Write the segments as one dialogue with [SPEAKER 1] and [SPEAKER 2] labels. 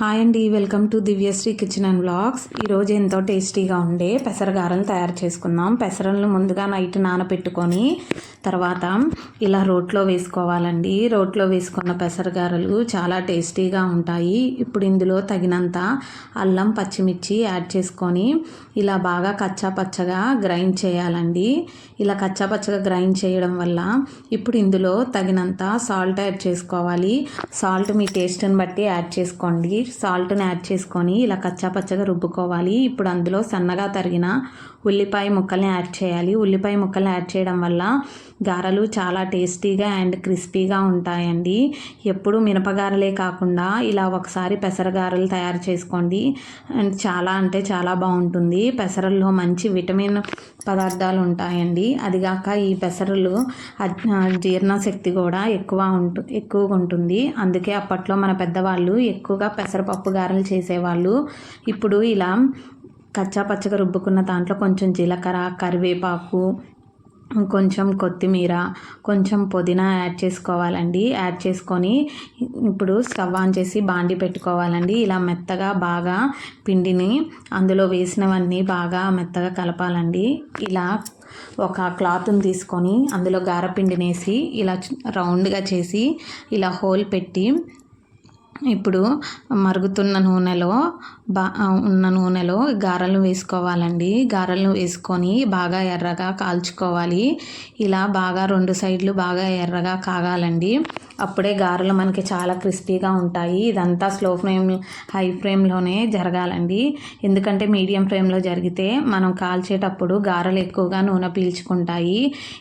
[SPEAKER 1] Hi అండి welcome to Divyasri kitchen and blogs ఈరోజు ఎంతో టేస్టీగా ఉండే పెసరగారలు తయారు చేసుకుందాం. పెసరలను ముందుగా నైట్ నానబెట్టుకొని తర్వాత ఇలా రోట్లో వేసుకోవాలండి. రోట్లో వేసుకున్న పెసరగారలు చాలా టేస్టీగా ఉంటాయి. ఇప్పుడు ఇందులో తగినంత అల్లం పచ్చిమిర్చి యాడ్ చేసుకొని ఇలా బాగా కచ్చా పచ్చగా గ్రైండ్ చేయాలండి. ఇలా కచ్చా పచ్చగా గ్రైండ్ చేయడం వల్ల ఇప్పుడు ఇందులో తగినంత సాల్ట్ యాడ్ చేసుకోవాలి. సాల్ట్ మీ టేస్ట్ని బట్టి యాడ్ చేసుకోండి. సాల్ట్ని యాడ్ చేసుకొని ఇలా కచ్చా పచ్చగా రుబ్బుకోవాలి. ఇప్పుడు అందులో సన్నగా తరిగిన ఉల్లిపాయ ముక్కల్ని యాడ్ చేయాలి. ఉల్లిపాయ ముక్కల్ని యాడ్ చేయడం వల్ల గారెలు చాలా టేస్టీగా అండ్ క్రిస్పీగా ఉంటాయండి. ఎప్పుడు మినపగారలే కాకుండా ఇలా ఒకసారి పెసరగారలు తయారు చేసుకోండి. అండ్ చాలా అంటే చాలా బాగుంటుంది. పెసరల్లో మంచి విటమిన్ పదార్థాలు ఉంటాయండి. అదిగాక ఈ పెసరలు జీర్ణశక్తి కూడా ఎక్కువ ఉంటు ఎక్కువగా ఉంటుంది. అందుకే అప్పట్లో మన పెద్దవాళ్ళు ఎక్కువగా పెసరపప్పు గారెలు చేసేవాళ్ళు. ఇప్పుడు ఇలా కచ్చా పచ్చగా రుబ్బుకున్న దాంట్లో కొంచెం జీలకర్ర కరివేపాకు కొంచెం కొత్తిమీర కొంచెం పుదీనా యాడ్ చేసుకోవాలండి. యాడ్ చేసుకొని ఇప్పుడు స్టవ్ ఆన్ చేసి బాండి పెట్టుకోవాలండి. ఇలా మెత్తగా బాగా పిండిని అందులో వేసినవన్నీ బాగా మెత్తగా కలపాలండి. ఇలా ఒక క్లాత్ని తీసుకొని అందులో గారపిండిని వేసి ఇలా రౌండ్గా చేసి ఇలా హోల్ పెట్టి ఇప్పుడు మరుగుతున్న నూనెలో బా ఉన్న నూనెలో గారెలు వేసుకోవాలండి. గారెలు వేసుకొని బాగా ఎర్రగా కాల్చుకోవాలి. ఇలా బాగా రెండు సైడ్లు బాగా ఎర్రగా కాగాలండి. అప్పుడే గారెలు మనకి చాలా క్రిస్పీగా ఉంటాయి. ఇదంతా స్లో ఫ్లేమ్ హై ఫ్లేమ్లోనే జరగాలండి. ఎందుకంటే మీడియం ఫ్లేమ్లో జరిగితే మనం కాల్చేటప్పుడు గారెలు ఎక్కువగా నూనె పీల్చుకుంటాయి.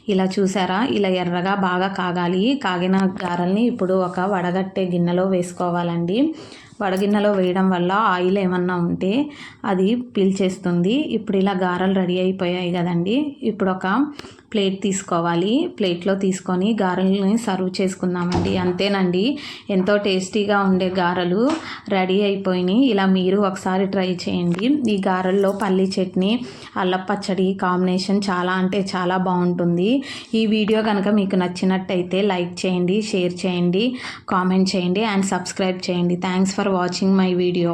[SPEAKER 1] ఇలా చూసారా? ఇలా ఎర్రగా బాగా కాగాలి. కాగిన గారెల్ని ఇప్పుడు ఒక వడగట్టే గిన్నెలో వేసుకోవాలండి. వడగిన్నెలో వేయడం వల్ల ఆయిల్ ఏమన్నా ఉంటే అది పీల్చేస్తుంది. ఇప్పుడు ఇలా గారెలు రెడీ అయిపోయాయి కదండి. ఇప్పుడు ఒక ప్లేట్ తీసుకోవాలి. ప్లేట్లో తీసుకొని గారెలని సర్వ్ చేసుకుందామండి. అంతేనండి. ఎంతో టేస్టీగా ఉండే గారెలు రెడీ అయిపోయినాయి. ఇలా మీరు ఒకసారి ట్రై చేయండి. ఈ గారెల్లో పల్లి చట్నీ అల్లం పచ్చడి కాంబినేషన్ చాలా అంటే చాలా బాగుంటుంది. ఈ వీడియో కనుక మీకు నచ్చినట్టయితే లైక్ చేయండి షేర్ చేయండి కామెంట్ చేయండి అండ్ సబ్స్క్రైబ్ చేయండి. Thanks for watching my video